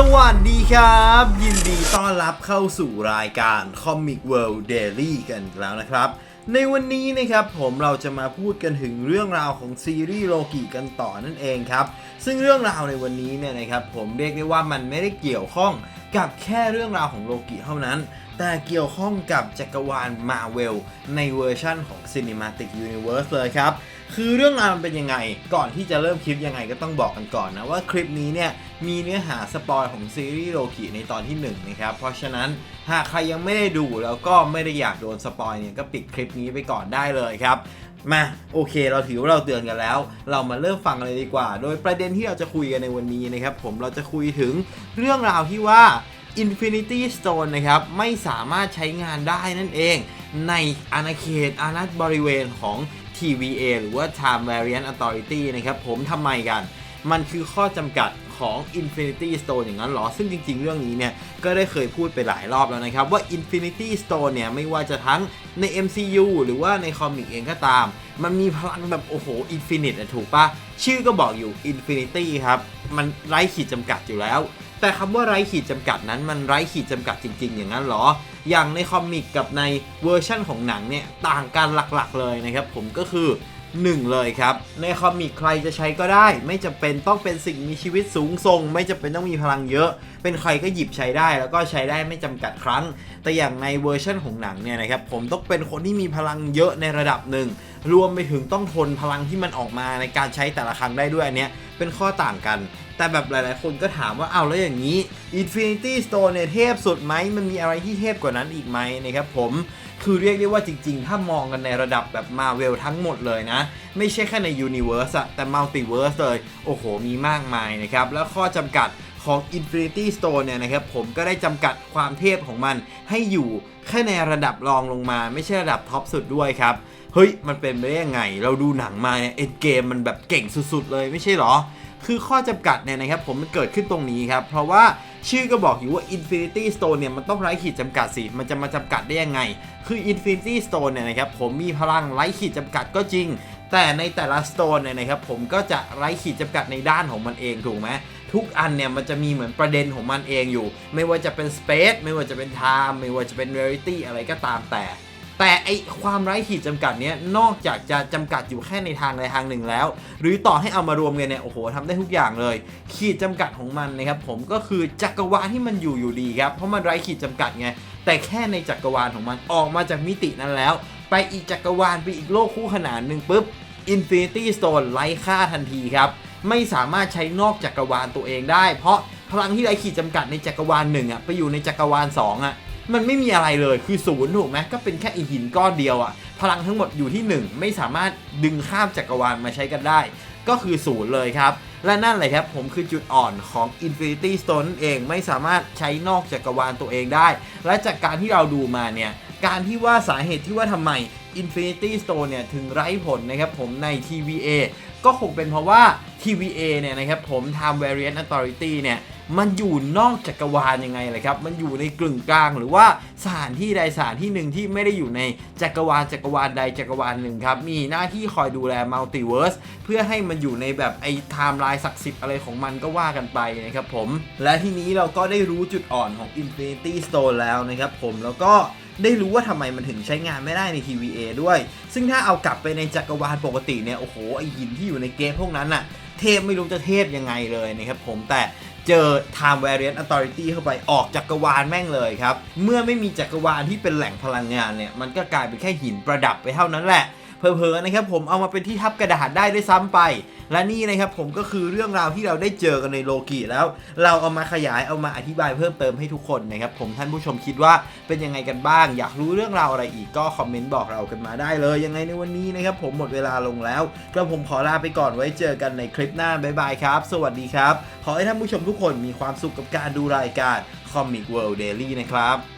สวัสดีครับ ยินดีต้อนรับเข้าสู่รายการ Comic World Daily กันอีกแล้วนะครับ ในวันนี้นะครับผมเราจะมาพูดกันถึงเรื่องราวของซีรีส์โลกิกันต่อนั่นเองครับ ซึ่งเรื่องราวในวันนี้เนี่ยนะครับผมเรียกได้ว่ามันไม่ได้เกี่ยวข้องกับแค่เรื่องราวของโลกิเท่านั้น แต่เกี่ยวข้องกับจักรวาลมาเวลในเวอร์ชั่นของ Cinematic Universe เลยครับ คือเรื่องราวมันเป็นยังไง ก่อนที่จะเริ่มคลิปยังไงก็ต้องบอกกันก่อนนะว่าคลิปนี้เนี่ยมีเนื้อหาสปอยของซีรีส์โลกิในตอนที่1นะครับ เพราะฉะนั้นหากใครยังไม่ได้ดูแล้วก็ไม่ได้อยากโดนสปอยเนี่ยก็ปิดคลิปนี้ไปก่อนได้เลยครับมาโอเค เราถือว่าเราเตือนกันแล้ว เรามาเริ่มฟังเลยดีกว่า โดยประเด็นที่เราจะคุยกันในวันนี้นะครับ ผมเราจะคุยถึงเรื่องราวที่ว่า Infinity Stone นะครับ ไม่สามารถใช้งานได้นั่นเอง ในอาณาเขตอาณาบริเวณของ TVA หรือว่า Time Variant Authority นะครับผมทำไมกัน มันคือข้อจำกัดของ Infinity Stone อย่างนั้นเหรอ ซึ่งจริง ๆ เรื่องนี้เนี่ย ก็ได้เคยพูดไปหลายรอบแล้วนะครับ ว่า Infinity Stone เนี่ย ไม่ว่าจะทั้งใน MCU หรือว่าในคอมิกเองก็ตาม มันมีพลังแบบ โอ้โห Infinite อะถูกปะชื่อก็บอกอยู่ Infinity ครับ มันไร้ขีดจำกัดอยู่แล้ว แต่คำว่าไร้ขีดจำกัดนั้นมันไร้ขีดจำกัดจริง ๆ อย่างนั้นเหรอ อย่างในคอมิกกับในเวอร์ชั่นของหนังเนี่ยต่างกันหลักๆเลยนะครับผมก็คือ 1 เลยครับ ในคอมิกใครจะใช้ก็ได้ ไม่จำเป็นต้องเป็นสิ่งมีชีวิตสูงส่ง ไม่จำเป็นต้องมีพลังเยอะ เป็นใครก็หยิบใช้ได้ แล้วก็ใช้ได้ไม่จำกัดครั้ง แต่อย่างในเวอร์ชันของหนังเนี่ยนะครับผมต้องเป็นคนที่มีพลังเยอะในระดับหนึ่งรวมไปถึงต้องทนพลังที่มันออกมาในการใช้แต่ละครั้งได้ด้วยอันเนี้ยเป็นข้อต่างกันแต่แบบหลายๆ คนก็ถามว่าเอาแล้วอย่างนี้ Infinity Stone เนี่ยเทพสุดไหม มันมีอะไรที่เทพกว่านั้นอีกไหมนะครับผม คือเรียกได้ว่าจริงๆ ถ้ามองกันในระดับแบบมาเวลทั้งหมดเลยนะ ไม่ใช่แค่ใน Universe อะแต่ Multiverse เลย โอ้โห มีมากมายนะครับ แล้วข้อจำกัดของ Infinity Stone เนี่ยนะครับ ผมก็ได้จำกัดความเทพของมันให้อยู่แค่ในระดับรองลงมา ไม่ใช่ระดับท็อปสุดด้วยครับ เฮ้ย มันเป็นไปได้ยังไง เราดูหนังมาเนี่ยเอ็นเกมมันแบบเก่งสุดๆเลยไม่ใช่หรอ คือข้อจำกัดเนี่ยนะครับผมมันเกิดขึ้นตรงนี้ครับ เพราะว่าชื่อก็บอกอยู่ว่า Infinity Stone เนี่ยมันต้องไร้ขีดจำกัดสิ มันจะมาจำกัดได้ยังไง คือ Infinity Stone เนี่ยนะครับผมมีพลังไร้ขีดจำกัดก็จริง แต่ในแต่ละ Stone เนี่ยนะครับผมก็จะไร้ขีดจำกัดในด้านของมันเองถูกไหมทุกอันเนี่ยมันจะมีเหมือนประเด็นของมันเองอยู่ ไม่ว่าจะเป็น Space ไม่ว่าจะเป็น Time ไม่ว่าจะเป็น Reality อะไรก็ตามแต่ แต่ไอความไร้ขีดจำกัดเนี้ยนอกจากจะจำกัดอยู่แค่ในทางใดทางหนึ่งแล้ว หรือต่อให้เอามารวมกันเนี่ยโอ้โหทำได้ทุกอย่างเลย ขีดจำกัดของมันนะครับผมก็คือจักรวาลที่มันอยู่อยู่ดีครับเพราะมันไร้ขีดจำกัดไงแต่แค่ในจักรวาลของมันออกมาจากมิตินั้นแล้ว ไปอีกจักรวาลไปอีกโลกคู่ขนานหนึ่งปุ๊บ Infinity Stone ไร้ค่าทันทีครับไม่สามารถใช้นอกจักรวาลตัวเองได้ เพราะพลังที่ไร้ขีดจำกัดในจักรวาลหนึ่งอะไปอยู่ในจักรวาลสองอะ มันไม่มีอะไรเลยคือศูนย์ถูกไหมก็เป็นแค่อีหินก้อนเดียวอะพลังทั้งหมดอยู่ที่ 1 ไม่สามารถดึงข้ามจักรวาลมาใช้กันได้ ก็คือศูนย์เลยครับ และนั่นเลยครับผมคือจุดอ่อนของ Infinity Stone เองไม่สามารถใช้นอกจักรวาลตัวเองได้ และจากการที่เราดูมาเนี่ยการที่ว่าสาเหตุที่ว่าทำไม Infinity Stone เนี่ยถึงไร้ผลนะครับผมใน TVA ก็คงเป็นเพราะว่า TVA เนี่ยนะครับผม Time Variant Authority เนี่ย มันอยู่นอกจักรวาลยังไงเลยครับ มันอยู่ในกลึงกลางหรือว่าสถานที่ใดสถานที่หนึ่งที่ไม่ได้อยู่ในจักรวาลจักรวาลใดจักรวาลหนึ่งครับ มีหน้าที่คอยดูแลมัลติเวิร์สเพื่อให้มันอยู่ในแบบไอ้ไทม์ไลน์ศักดิ์สิทธิ์อะไรของมันก็ว่ากันไปนะครับผม และทีนี้เราก็ได้รู้จุดอ่อนของ Infinity Stone แล้วนะครับผมแล้วก็ได้รู้ว่าทำไมมันถึงใช้งานไม่ได้ใน TVA ด้วย ซึ่งถ้าเอากลับไปในจักรวาลปกติเนี่ย โอ้โห ไอหินที่อยู่ในเกมพวกนั้นน่ะเทพไม่รู้จะเทพยังไงเลยนะครับผม แต่ เจอ Time Variant Authority เข้าไปออกจักรวาลแม่งเลยครับ เมื่อไม่มีจักรวาลที่เป็นแหล่งพลังงานเนี่ย มันก็กลายเป็นแค่หินประดับไปเท่านั้นแหละ เพอๆนะครับผมเอามาเป็นที่ทับกระดาษได้ด้วยซ้ำไป และนี่นะครับผมก็คือเรื่องราวที่เราได้เจอกันในโลกิแล้ว เราเอามาขยายเอามาอธิบายเพิ่มเติมให้ทุกคนนะครับผมท่านผู้ชมคิดว่าเป็นยังไงกันบ้าง อยากรู้เรื่องราวอะไรอีกก็คอมเมนต์บอกเรากันมาได้เลย ยังไงในวันนี้นะครับผมหมดเวลาลงแล้วก็ผมขอลาไปก่อนไว้เจอกันในคลิปหน้าบ๊ายบายครับ สวัสดีครับ ขอให้ท่านผู้ชมทุกคนมีความสุขกับการดูรายการ Comic World Daily นะครับ